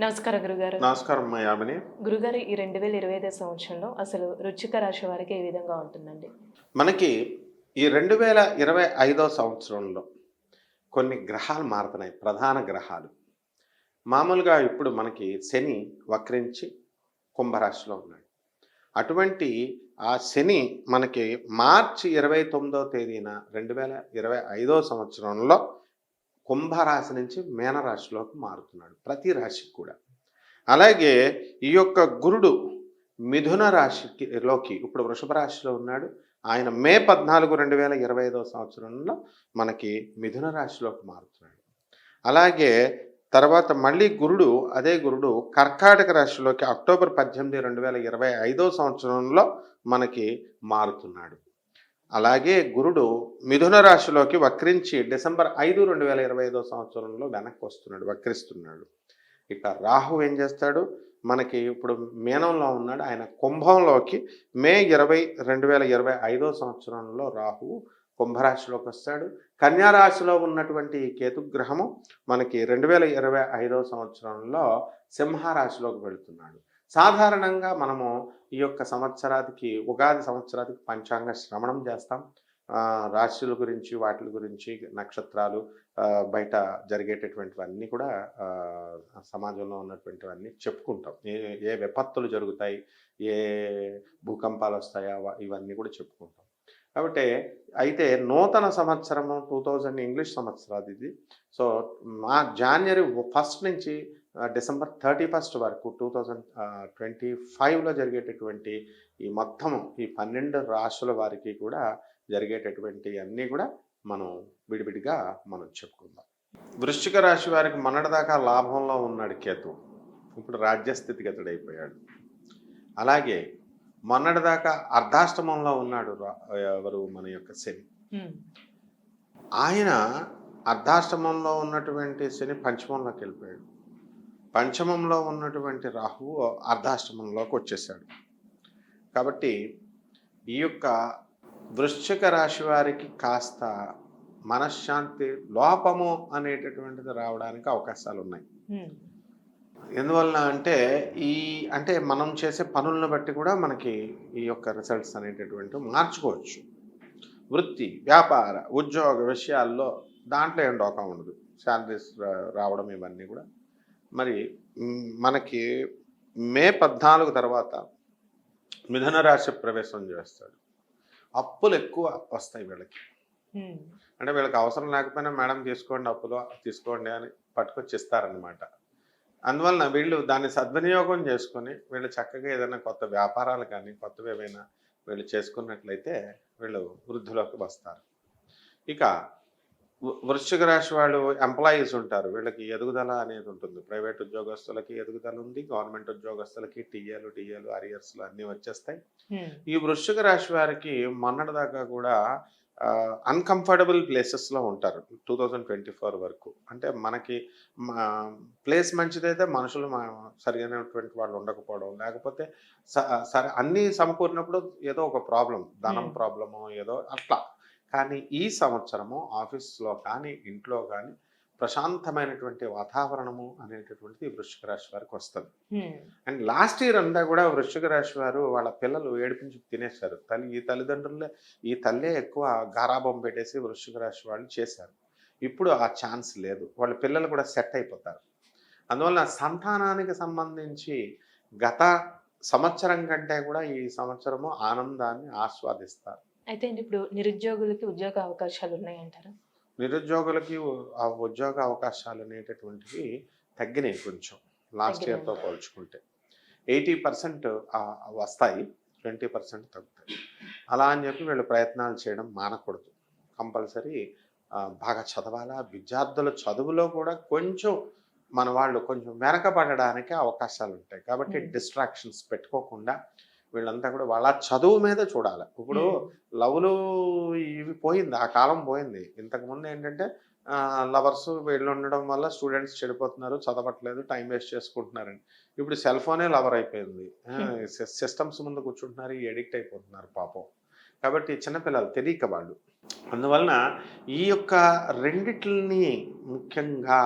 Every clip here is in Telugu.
నమస్కారం గురుగారు. నమస్కారం అమ్మా యామిని. గురుగారు ఈ రెండు వేల ఇరవై ఐదో సంవత్సరంలో అసలు రుచిక రాశి వారికి ఏ విధంగా ఉంటుందండి? మనకి ఈ రెండు వేల ఇరవై ఐదో సంవత్సరంలో కొన్ని గ్రహాలు మారుతున్నాయి ప్రధాన గ్రహాలు. మామూలుగా ఇప్పుడు మనకి శని వక్రించి కుంభరాశిలో ఉన్నాడు. అటువంటి ఆ శని మనకి మార్చి ఇరవై తొమ్మిదో తేదీన రెండు వేల ఇరవై ఐదో సంవత్సరంలో కుంభరాశి నుంచి మేనరాశిలోకి మారుతున్నాడు ప్రతి రాశికి కూడా. అలాగే ఈ యొక్క గురుడు మిథున రాశికి లోకి ఇప్పుడు వృషభ రాశిలో ఉన్నాడు. ఆయన మే పద్నాలుగు రెండు వేల ఇరవై ఐదవ సంవత్సరంలో మనకి మిథున రాశిలోకి మారుతున్నాడు. అలాగే తర్వాత మళ్ళీ గురుడు అదే గురుడు కర్కాటక రాశిలోకి అక్టోబర్ పద్దెనిమిది రెండు వేల ఇరవై ఐదో సంవత్సరంలో మనకి మారుతున్నాడు. అలాగే గురుడు మిథున రాశిలోకి వక్రించి డిసెంబర్ ఐదు రెండు వేల ఇరవై ఐదో సంవత్సరంలో వెనక్కి వస్తున్నాడు వక్రిస్తున్నాడు. ఇక రాహు ఏం చేస్తాడు? మనకి ఇప్పుడు మీనంలో ఉన్నాడు. ఆయన కుంభంలోకి మే ఇరవై రెండు వేల ఇరవై ఐదో సంవత్సరంలో రాహువు కుంభరాశిలోకి వస్తాడు. కన్యారాశిలో ఉన్నటువంటి ఈ కేతుగ్రహము మనకి రెండు వేల ఇరవై ఐదో సంవత్సరంలో సింహరాశిలోకి వెళుతున్నాడు. సాధారణంగా మనము ఈ యొక్క సంవత్సరానికి ఉగాది సంవత్సరానికి పంచాంగ శ్రవణం చేస్తాం. రాశుల గురించి వాటి గురించి నక్షత్రాలు బయట జరిగేటటువంటివన్నీ కూడా సమాజంలో ఉన్నటువంటివన్నీ చెప్పుకుంటాం. ఏ ఏ విపత్తులు జరుగుతాయి ఏ భూకంపాలు వస్తాయా ఇవన్నీ కూడా చెప్పుకుంటాం. కాబట్టి అయితే నూతన సంవత్సరము టూ థౌజండ్ ఇంగ్లీష్ సంవత్సరాది ఇది సో మా జాన్వరి ఫస్ట్ నుంచి డిసెంబర్ థర్టీ ఫస్ట్ వరకు టూ థౌజండ్ ట్వంటీ ఫైవ్లో జరిగేటటువంటి ఈ మొత్తము ఈ పన్నెండు రాశుల వారికి కూడా జరిగేటటువంటి అన్నీ కూడా మనం విడివిడిగా మనం చెప్పుకుందాం. వృశ్చిక రాశి వారికి మొన్నటిదాకా లాభంలో ఉన్నాడు కేతు. ఇప్పుడు రాజ్యస్థితిగతుడైపోయాడు. అలాగే మొన్నటిదాకా అర్ధాష్టమంలో ఉన్నాడు ఎవరు మన యొక్క శని. ఆయన అర్ధాష్టమంలో ఉన్నటువంటి శని పంచమంలోకి వెళ్ళిపోయాడు. పంచమంలో ఉన్నటువంటి రాహువు అర్ధాష్టమంలోకి వచ్చేసాడు. కాబట్టి ఈ యొక్క వృశ్చిక రాశి వారికి కాస్త మనశ్శాంతి లోపము అనేటటువంటిది రావడానికి అవకాశాలు ఉన్నాయి. ఎందువలన అంటే ఈ అంటే మనం చేసే పనులను బట్టి కూడా మనకి ఈ యొక్క రిజల్ట్స్ అనేటటువంటివి మార్చుకోవచ్చు. వృత్తి వ్యాపార ఉద్యోగ విషయాల్లో దాంట్లో ఏం డోకా ఉండదు. శాలరీస్ రావడం ఇవన్నీ కూడా మరి మనకి మే పద్నాలుగు తర్వాత మిథున రాశి ప్రవేశం చేస్తాడు. అప్పులు ఎక్కువ వస్తాయి వీళ్ళకి. అంటే వీళ్ళకి అవసరం లేకపోయినా మేడం తీసుకోండి అప్పులు తీసుకోండి అని పట్టుకొచ్చి ఇస్తారనమాట అందువలన వీళ్ళు దాన్ని సద్వినియోగం చేసుకొని వీళ్ళు చక్కగా ఏదైనా కొత్త వ్యాపారాలు కానీ కొత్తవి ఏమైనా వీళ్ళు చేసుకున్నట్లయితే వీళ్ళు వృద్ధిలోకి వస్తారు. ఇక వృశ్చిక రాశి వాళ్ళు ఎంప్లాయీస్ ఉంటారు. వీళ్ళకి ఎదుగుదల అనేది ఉంటుంది. ప్రైవేట్ ఉద్యోగస్తులకి ఎదుగుదల ఉంది. గవర్నమెంట్ ఉద్యోగస్తులకి టీఏలు టీఏలు అరియర్స్లు అన్నీ వచ్చేస్తాయి. ఈ వృశ్చిక రాశి వారికి మొన్నటిదాకా కూడా అన్కంఫర్టబుల్ ప్లేసెస్లో ఉంటారు. టూ థౌజండ్ ట్వంటీ ఫోర్ వరకు. అంటే మనకి ప్లేస్ మంచిదైతే మనుషులు సరైనటువంటి వాళ్ళు ఉండకపోవడం. లేకపోతే సరే అన్నీ సమకూరినప్పుడు ఏదో ఒక ప్రాబ్లం. ధనం. ప్రాబ్లము ఏదో అట్లా. కానీ ఈ సంవత్సరము ఆఫీస్లో కానీ ఇంట్లో కానీ ప్రశాంతమైనటువంటి వాతావరణము అనేటటువంటిది వృశ్చిక రాశి వారికి వస్తుంది. అండ్ లాస్ట్ ఇయర్ అంతా కూడా వృశ్చిక రాశి వారు వాళ్ళ పిల్లలు ఏడిపించి తినేశారు. తల్లి ఈ తల్లిదండ్రులే ఈ తల్లే ఎక్కువ గారాబం పెట్టేసి వృశ్చిక రాశి వాళ్ళు చేశారు. ఇప్పుడు ఆ ఛాన్స్ లేదు. వాళ్ళ పిల్లలు కూడా సెట్ అయిపోతారు. అందువల్ల సంతానానికి సంబంధించి గత సంవత్సరం కంటే కూడా ఈ సంవత్సరము ఆనందాన్ని ఆస్వాదిస్తారు. అయితే ఇప్పుడు నిరుద్యోగులకి ఉద్యోగ అవకాశాలు ఉన్నాయంటారా? నిరుద్యోగులకి ఆ ఉద్యోగ అవకాశాలు అనేటటువంటివి తగ్గినాయి కొంచెం లాస్ట్. ఇయర్తో పోల్చుకుంటే. ఎయిటీ పర్సెంట్ వస్తాయి ట్వంటీ పర్సెంట్ తగ్గుతాయి. అలా అని చెప్పి వీళ్ళు ప్రయత్నాలు చేయడం మానకూడదు. కంపల్సరీ బాగా చదవాలా విద్యార్థుల చదువులో కూడా కొంచెం మన వాళ్ళు కొంచెం వెనకబడడానికి అవకాశాలు ఉంటాయి. కాబట్టి. డిస్ట్రాక్షన్స్ పెట్టుకోకుండా వీళ్ళంతా కూడా వాళ్ళ చదువు మీద చూడాలి. ఇప్పుడు లవ్లు ఇవి పోయింది ఆ కాలం పోయింది. ఇంతకుముందు ఏంటంటే లవర్స్ వీళ్ళు ఉండడం వల్ల స్టూడెంట్స్ చెడిపోతున్నారు చదవట్లేదు టైం వేస్ట్ చేసుకుంటున్నారని. ఇప్పుడు సెల్ ఫోనే లవర్ అయిపోయింది. సిస్టమ్స్ ముందు కూర్చుంటున్నారు ఎడిక్ట్ అయిపోతున్నారు పాపం. కాబట్టి చిన్నపిల్లలు తెలియక వాళ్ళు. అందువలన ఈ యొక్క రెండిటిని ముఖ్యంగా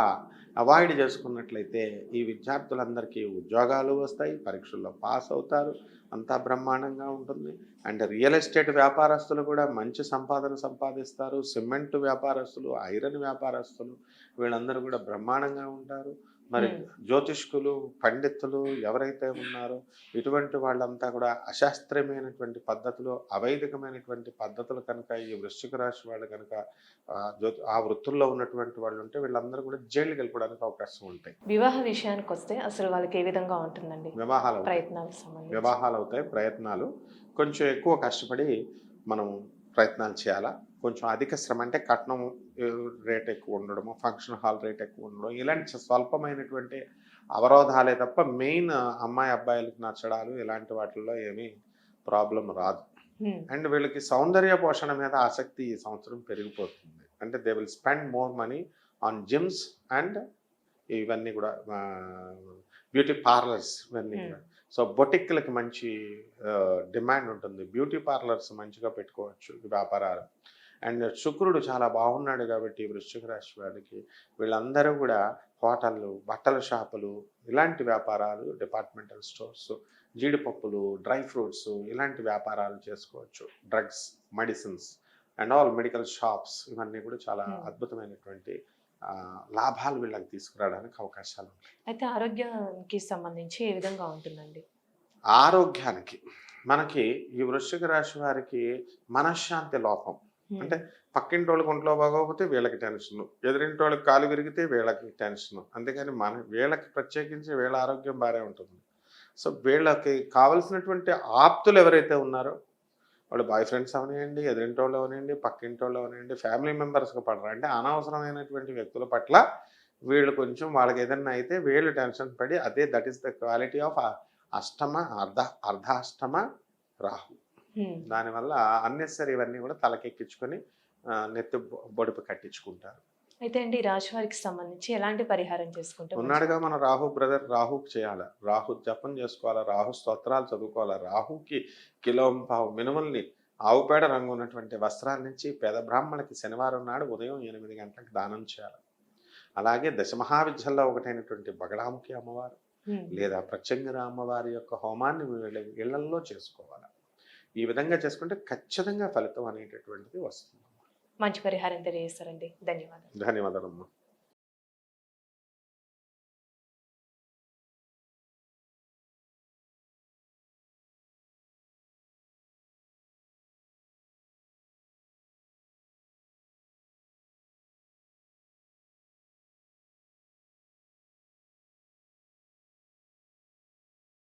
అవాయిడ్ చేసుకున్నట్లయితే ఈ విద్యార్థులందరికీ ఉద్యోగాలు వస్తాయి పరీక్షల్లో పాస్ అవుతారు అంతా బ్రహ్మాండంగా ఉంటుంది. అండ్ రియల్ ఎస్టేట్ వ్యాపారస్తులు కూడా మంచి సంపాదన సంపాదిస్తారు. సిమెంట్ వ్యాపారస్తులు ఐరన్ వ్యాపారస్తులు వీళ్ళందరూ కూడా బ్రహ్మాండంగా ఉంటారు. మరి. జ్యోతిష్కులు పండితులు ఎవరైతే ఉన్నారో ఇటువంటి వాళ్ళంతా కూడా అశాస్త్రీయమైనటువంటి పద్ధతులు అవైదికమైనటువంటి పద్ధతులు కనుక ఈ వృశ్చిక రాశి వాళ్ళు కనుక ఆ, వృత్తుల్లో ఉన్నటువంటి వాళ్ళు ఉంటే వీళ్ళందరూ కూడా జైలుకి వెళ్ళిపోవడానికి అవకాశం ఉంటాయి. వివాహ విషయానికి వస్తే అసలు వాళ్ళకి ఏ విధంగా ఉంటుందండి? వివాహాలు సంబంధించి. వివాహాలు అవుతాయి ప్రయత్నాలు. కొంచెం ఎక్కువ కష్టపడి మనం ప్రయత్నాలు చేయాలా? కొంచెం అధిక శ్రమ అంటే కట్నం రేట్ ఎక్కువ ఉండడము ఫంక్షన్ హాల్ రేట్ ఎక్కువ ఉండడం ఇలాంటి స్వల్పమైనటువంటి అవరోధాలే తప్ప మెయిన్ అమ్మాయి అబ్బాయిలకు నచ్చడాలు ఇలాంటి వాటిల్లో ఏమీ ప్రాబ్లం రాదు. అండ్ వీళ్ళకి సౌందర్య పోషణ మీద ఆసక్తి ఈ సంవత్సరం పెరిగిపోతుంది. అంటే they will spend more money on gyms and ఇవన్నీ కూడా బ్యూటీ పార్లర్స్ ఇవన్నీ Hmm. సో బొటిక్లకి మంచి డిమాండ్ ఉంటుంది బ్యూటీ పార్లర్స్ మంచిగా పెట్టుకోవచ్చు వ్యాపారాలు అండ్ శుక్రుడు చాలా బాగున్నాడు కాబట్టి వృశ్చిక రాశి వాడికి వీళ్ళందరూ కూడా హోటళ్ళు బట్టల షాపులు ఇలాంటి వ్యాపారాలు డిపార్ట్మెంటల్ స్టోర్స్ జీడిపప్పులు డ్రై ఫ్రూట్స్ ఇలాంటి వ్యాపారాలు చేసుకోవచ్చు drugs medicines and all medical shops ఇవన్నీ కూడా చాలా Hmm. అద్భుతమైనటువంటి లాభాలు వీళ్ళకి తీసుకురావడానికి అవకాశాలు అయితే ఆరోగ్యానికి సంబంధించి ఏ విధంగా ఉంటుందండి? ఆరోగ్యానికి మనకి ఈ వృశ్చిక రాశి వారికి మనశ్శాంతి లోపం. అంటే పక్కింటి వాళ్ళకి ఒంట్లో బాగోకపోతే వీళ్ళకి టెన్షన్. ఎదురింటి వాళ్ళకి కాలు విరిగితే వీళ్ళకి టెన్షన్. అందుకని మన వీళ్ళకి ప్రత్యేకించి వీళ్ళ ఆరోగ్యం బాగానే ఉంటుంది. సో వీళ్ళకి కావలసినటువంటి ఆప్తులు ఎవరైతే ఉన్నారో వాళ్ళు బాయ్ ఫ్రెండ్స్ అవనివ్వండి ఎదురింటి వాళ్ళు అవనివ్వండి పక్కింటి వాళ్ళు అవనివ్వండి ఫ్యామిలీ మెంబర్స్కి పడరు? అంటే అనవసరమైనటువంటి వ్యక్తుల పట్ల వీళ్ళు కొంచెం వాళ్ళకి ఏదైనా అయితే వీళ్ళు టెన్షన్ పడి అదే that is the quality of అష్టమ అర్ధ అర్ధాష్టమ రాహు. దానివల్ల అన్నెసరీ ఇవన్నీ కూడా తలకెక్కించుకొని నెత్తి బొడుపు కట్టించుకుంటారు. అయితే అండి ఈ రాశి వారికి సంబంధించి ఎలాంటి పరిహారం చేసుకుంటే ఉన్నాడుగా మన రాహు బ్రదర్ రాహుకి చేయాలి? రాహు జపం చేసుకోవాలా? రాహు స్తోత్రాలు చదువుకోవాలా? రాహుకి కిలో పావు మినుముల్ని ఆవు పేడ రంగు ఉన్నటువంటి వస్త్రాల నుంచి పేద బ్రాహ్మణులకి శనివారం నాడు ఉదయం ఎనిమిది గంటలకు దానం చేయాలి. అలాగే దశమహావిద్యల్లో ఒకటైనటువంటి బగడాముఖి అమ్మవారు. లేదా ప్రత్యంగర అమ్మవారి యొక్క హోమాన్ని వీళ్ళ ఇళ్ళల్లో చేసుకోవాలి? ఈ విధంగా చేసుకుంటే ఖచ్చితంగా ఫలితం అనేటటువంటిది వస్తుంది. మంచి పరిహారం తెలియజేస్తారండి. ధన్యవాదాలు. ధన్యవాదాలమ్మా.